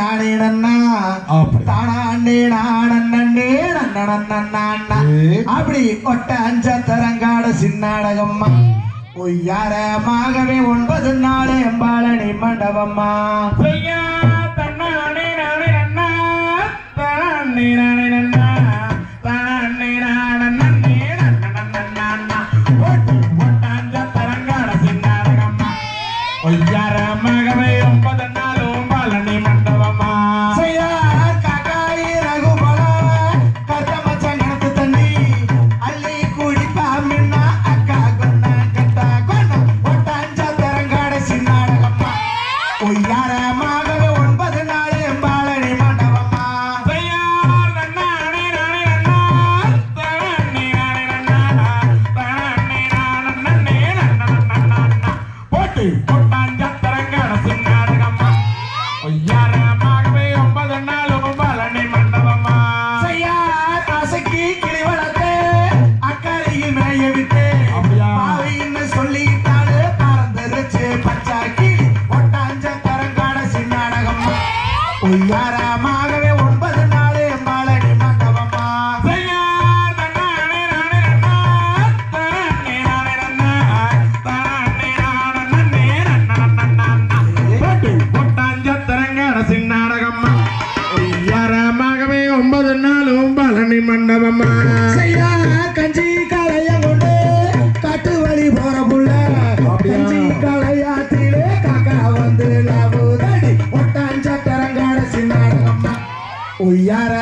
நானே நன்னா அப்படி. தானாண்டே நானே நன்னா ஏ. அப்படி ஒட்ட அஞ்ச தரங்காட சின்னாடகம்மா ஒய்யாரமாகவே ஒன்பது நாள் எம்பாளனி மண்டபம்மா. ஐயா, தன்னானே நானே நன்னா, தானே நானே நன்னா, தானே சின்னாடகம்மா. ஒய்யாரமாகவே ஒன்பது போட்டு கொட்டாஞ்ச தரங்காட சின்னாடகம்மா ஒய்யாரமாகவே ஒன்பது நாளும் பழனி மண்டபமா செய்யா தாசைக்கு கிளி வளர்த்து அக்கறையில் மேய விட்டு அப்படியா? பாவின்னு சொல்லிட்டாரு பறந்துருச்சு பச்சாக்கி ஒட்டாஞ்ச தரங்காட சின்னாடகம்மா ஒய்யாரமாகவே மண்டபமா செய்யா கஞ்சி களைய கொண்டு காட்டு வழி போற புள்ள? கஞ்சி களையாத்திலே காக்கா வந்து லாபுதடி ஒட்டாஞ்ச தரங்காட சின்னாடகம்மா உய்யார